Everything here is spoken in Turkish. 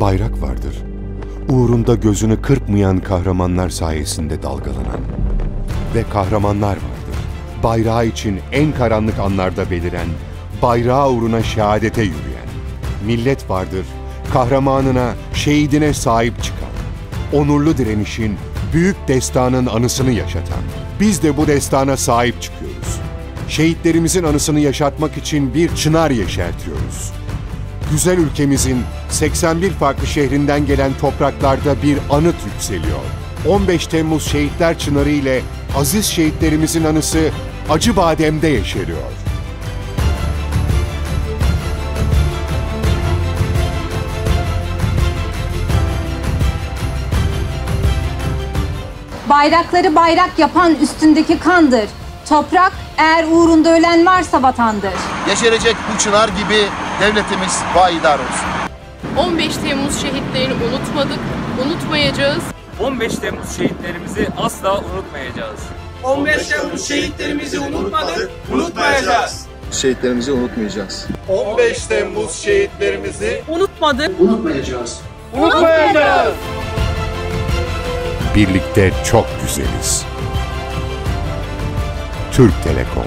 bayrak vardır. Uğrunda gözünü kırpmayan kahramanlar sayesinde dalgalanan. Ve kahramanlar vardır. Bayrağı için en karanlık anlarda beliren, bayrağı uğruna şehadete yürüyen. Millet vardır, kahramanına, şehidine sahip çıkan. Onurlu direnişin, büyük destanın anısını yaşatan. Biz de bu destana sahip çıkıyoruz. Şehitlerimizin anısını yaşatmak için bir çınar yeşertiyoruz güzel ülkemizin 81 farklı şehrinden gelen topraklarda bir anıt yükseliyor. 15 Temmuz Şehitler Çınarı ile aziz şehitlerimizin anısı Acıbadem'de yeşeriyor. Bayrakları bayrak yapan üstündeki kandır. Toprak eğer uğrunda ölen varsa vatandır. Yeşerecek bu çınar gibi devletimiz bayidar olsun. 15 Temmuz şehitlerini unutmadık, unutmayacağız. 15 Temmuz şehitlerimizi asla unutmayacağız. 15 Temmuz şehitlerimizi unutmadık, unutmayacağız. Şehitlerimizi unutmayacağız. 15 Temmuz şehitlerimizi Unutmadık, unutmayacağız. Birlikte çok güzeliz. Türk Telekom